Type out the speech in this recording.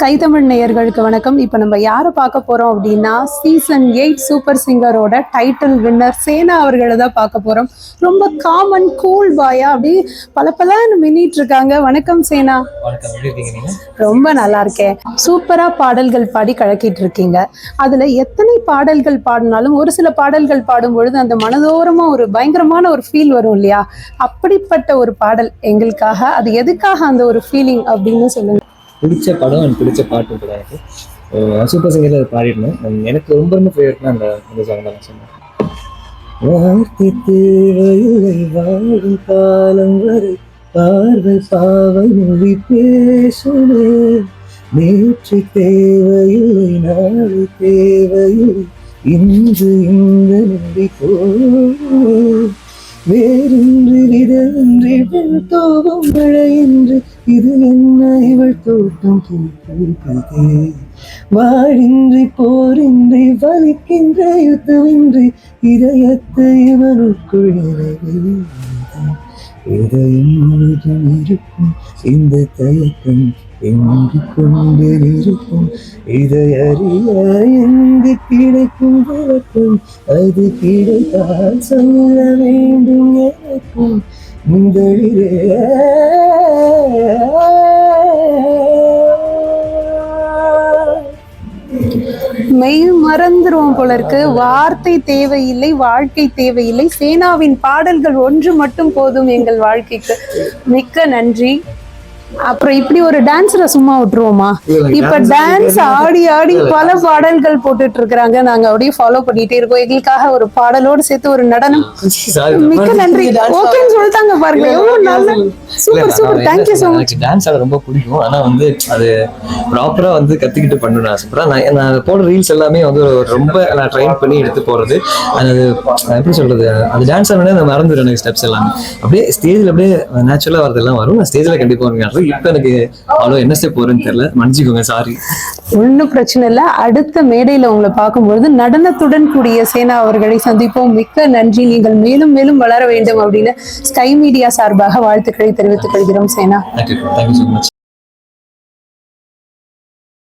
Sky Tamil நேயர்களுக்கு வணக்கம். இப்போ நம்ம யாரை பார்க்க போறோம் அப்படின்னா சீசன் எயிட் சூப்பர் சிங்கரோட டைட்டில் வின்னர் சேனா அவர்களை தான் பார்க்க போறோம். ரொம்ப காமன் கூல் பாயா அப்படி பல பலன்னு மின்னிட்டு இருக்காங்க. வணக்கம் சேனா. ரொம்ப நல்லா இருக்கேன். சூப்பரா பாடல்கள் பாடி கலக்கிட்டு இருக்கீங்க. அதுல எத்தனை பாடல்கள் பாடினாலும் ஒரு சில பாடல்கள் பாடும் பொழுது அந்த மனதோரமா ஒரு பயங்கரமான ஒரு ஃபீல் வரும் இல்லையா? அப்படிப்பட்ட ஒரு பாடல் எங்களுக்காக அது எதுக்காக அந்த ஒரு ஃபீலிங் அப்படின்னு சொல்லுங்க. பிடிச்ச படம் எனக்கு பிடிச்ச பாட்டு கூட எனக்கு சூப்பர் சிங்கர்ல அது பாடிடணும் எனக்கு ரொம்ப ரொம்ப ஃபேவரட்னா அந்த அந்த சாங் தான் நான் சொன்னேன். வார்த்தை தேவையில்லை வாழும் காலம் வரை பார்வை பாவை மொழி பேசுமே. நேற்று தேவையில்லை நாளை தேவையில்லை. இன்று இந்த நொடி போ வேறின்றி விதன்றி வெண் தோவும் மழையின்றி இது என்ன இவள் தோட்டம் கேட்கிறதே வாழின்றி போரின்றி வலிக்கின்ற யுத்தமின்றி இதயத்தை இவனுக்குள் எனவே இதயம் முழுதும் இருக்கும் இந்த தயக்கம் எங்கு கொண்டிருக்கும் இதை அறிய எங்கு கிடைக்கும் விளக்கம் அது கிடைத்தால் சொல்ல வேண்டும் எனக்கும். முதலிலே மெய் மறந்துருவோம் போல இருக்கு. வார்த்தை தேவையில்லை வாழ்க்கை தேவையில்லை. சேனாவின் பாடல்கள் ஒன்று மட்டும் போதும் எங்கள் வாழ்க்கைக்கு. மிக்க நன்றி. அப்புறம் இப்படி ஒரு டான்ஸரை சும்மா விட்டுருவோமா? இப்ப டான்ஸ் ஆடி ஆடி பல பாடல்கள் போட்டுட்டு இருக்கிறாங்க. நாங்க அப்படியே ஃபாலோ பண்ணிட்டே இருக்கோம். எங்களுக்காக ஒரு பாடலோடு சேர்த்து ஒரு நடனம். மிக்க நன்றி. ஓகேன்னு சொல்லிட்டாங்க பாருங்க. எவ்வளவு நல்ல super super thank you so much dance ஆட ரொம்ப பிடிக்கும். ஆனா வந்து அது ப்ராப்பரா வந்து கத்துக்கிட்டு பண்ணணும் ஆசைப்படுறேன். நான் நான் போடுற ரீல்ஸ் எல்லாமே வந்து ரொம்ப நான் ட்ரைன் பண்ணி எடுத்து போறது அது எப்படி சொல்றது? அது டான்ஸ் நான் மறந்துடும் ஸ்டெப்ஸ் எல்லாமே. அப்படியே ஸ்டேஜ்ல அப்படியே நேச்சுரலா வரதெல்லாம் வரும். ஸ்டேஜ்ல கண்டிப்பா வருங்க இப்போ எனக்கு அவ்வளோ என்ன ஸ்டெப் வரும்னு தெரியல. மன்னிச்சுக்கோங்க சாரி ஒன்றும் பிரச்சனை இல்லை. அடுத்த மேடையில் உங்களை பார்க்கும்பொழுது நடனத்துடன் கூடிய சேனா அவர்களை சந்திப்போம். மிக்க நன்றி. நீங்கள் மேலும் மேலும் வளர வேண்டும் அப்படின்னு ஸ்கை மீடியா சார்பாக வாழ்த்துக்களை தெரிவித்துக் கொள்கிறோம் Sena. Thank you thank you so much